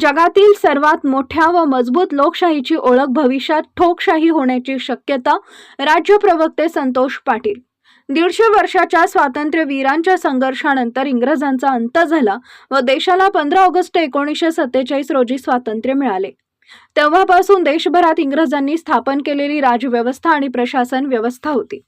जगातील सर्वात मोठ्या व मजबूत लोकशाहीची ओळख भविष्यात ठोकशाही होण्याची शक्यता राज्य प्रवक्ते संतोष पाटील. दीडशे वर्षाच्या स्वातंत्र्यवीरांच्या संघर्षानंतर इंग्रजांचा अंत झाला व देशाला पंधरा ऑगस्ट एकोणीसशे सत्तेचाळीस रोजी स्वातंत्र्य मिळाले. तेव्हापासून देशभरात इंग्रजांनी स्थापन केलेली राजव्यवस्था आणि प्रशासन व्यवस्था होती.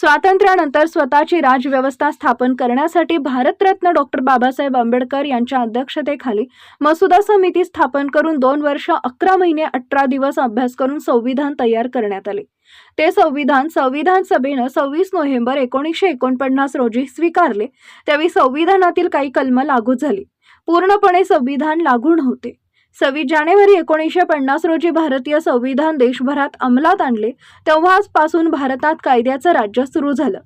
स्वातंत्र्यानंतर स्वतःची राजव्यवस्था स्थापन करण्यासाठी भारतरत्न डॉक्टर बाबासाहेब आंबेडकर यांच्या अध्यक्षतेखाली मसुदा समिती स्थापन करून दोन वर्ष अकरा महिने अठरा दिवस अभ्यास करून संविधान तयार करण्यात आले. ते संविधान संविधान सभेनं सव्वीस नोव्हेंबर एकोणीसशे एकोणपन्नास रोजी स्वीकारले. त्यावेळी संविधानातील काही कलमं लागू झाली. पूर्णपणे संविधान लागू नव्हते. सव्वीस जानेवारी एकोणीसशे पन्नास रोजी भारतीय संविधान देशभरात अंमलात आणले तेव्हाचपासून भारतात कायद्याचं राज्य सुरू झालं.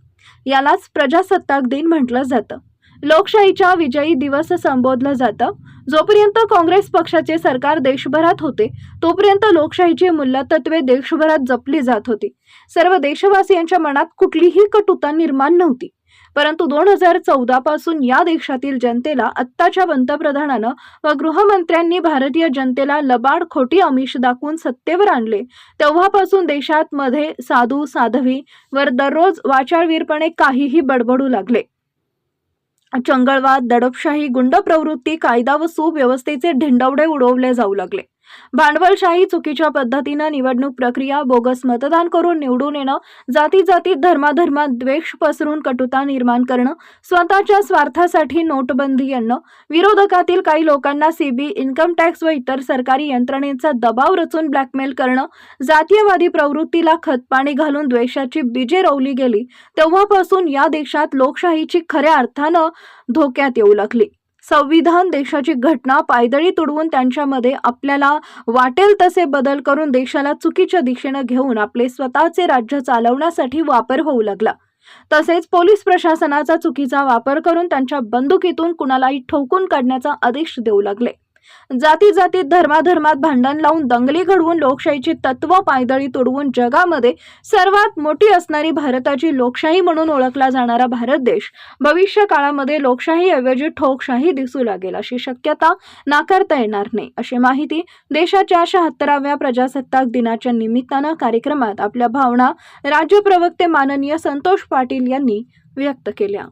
यालाच प्रजासत्ताक दिन म्हटलं जातं. लोकशाहीच्या विजयी दिवस संबोधलं जातं. जोपर्यंत काँग्रेस पक्षाचे सरकार देशभरात होते तोपर्यंत लोकशाहीची मूल्यतत्वे देशभरात जपली जात होती. सर्व देशवासियांच्या मनात कुठलीही कटुता निर्माण नव्हती. परंतु दोन हजार चौदा पासून या देशातील जनतेला आत्ताच्या पंतप्रधानानं व गृहमंत्र्यांनी भारतीय जनतेला लबाड खोटी अमिष दाखवून सत्तेवर आणले तेव्हापासून देशात मध्ये साधू साधवी वर दररोज वाचाळवीरपणे काहीही बडबडू लागले. चंगळवाद दडपशाही गुंड प्रवृत्ती कायदा व सुव्यवस्थेचे ढिंडवडे उडवले जाऊ लागले. भांडवलशाही चुकीच्या पद्धतीनं निवडणूक प्रक्रिया बोगस मतदान करून निवडून येणं जाती जातीत धर्माधर्मात द्वेष पसरून कटुता निर्माण करणं स्वतःच्या स्वार्थासाठी नोटबंदी आणणं विरोधकातील काही लोकांना सीबी इन्कम टॅक्स व इतर सरकारी यंत्रणेचा दबाव रचून ब्लॅकमेल करणं जातीयवादी प्रवृत्तीला खतपाणी घालून द्वेषाची बीजे रोवली गेली तेव्हापासून या देशात लोकशाहीची खऱ्या अर्थानं धोक्यात येऊ लागली. संविधान देशाची घटना पायदळी तुडवून त्यांच्यामध्ये आपल्याला वाटेल तसे बदल करून देशाला चुकीच्या दिशेनं घेऊन आपले स्वतःचे राज्य चालवण्यासाठी वापर होऊ लागला. तसेच पोलीस प्रशासनाचा चुकीचा वापर करून त्यांच्या बंदुकीतून कुणालाही ठोकून काढण्याचा आदेश देऊ लागले. जाती जातीत धर्माधर्मात भांडण लावून दंगली घडवून लोकशाहीची तत्व पायदळी तुडवून जगामध्ये सर्वात मोठी असणारी भारताची लोकशाही म्हणून ओळखला जाणारा भारत देश. भविष्य काळामध्ये लोकशाहीऐवजी ठोकशाही दिसू लागेल अशी शक्यता नाकारता येणार नाही. अशी माहिती देशाच्या शहात्तराव्या प्रजासत्ताक दिनाच्या निमित्तानं कार्यक्रमात आपल्या भावना राज्य प्रवक्ते माननीय संतोष पाटील यांनी व्यक्त केल्या.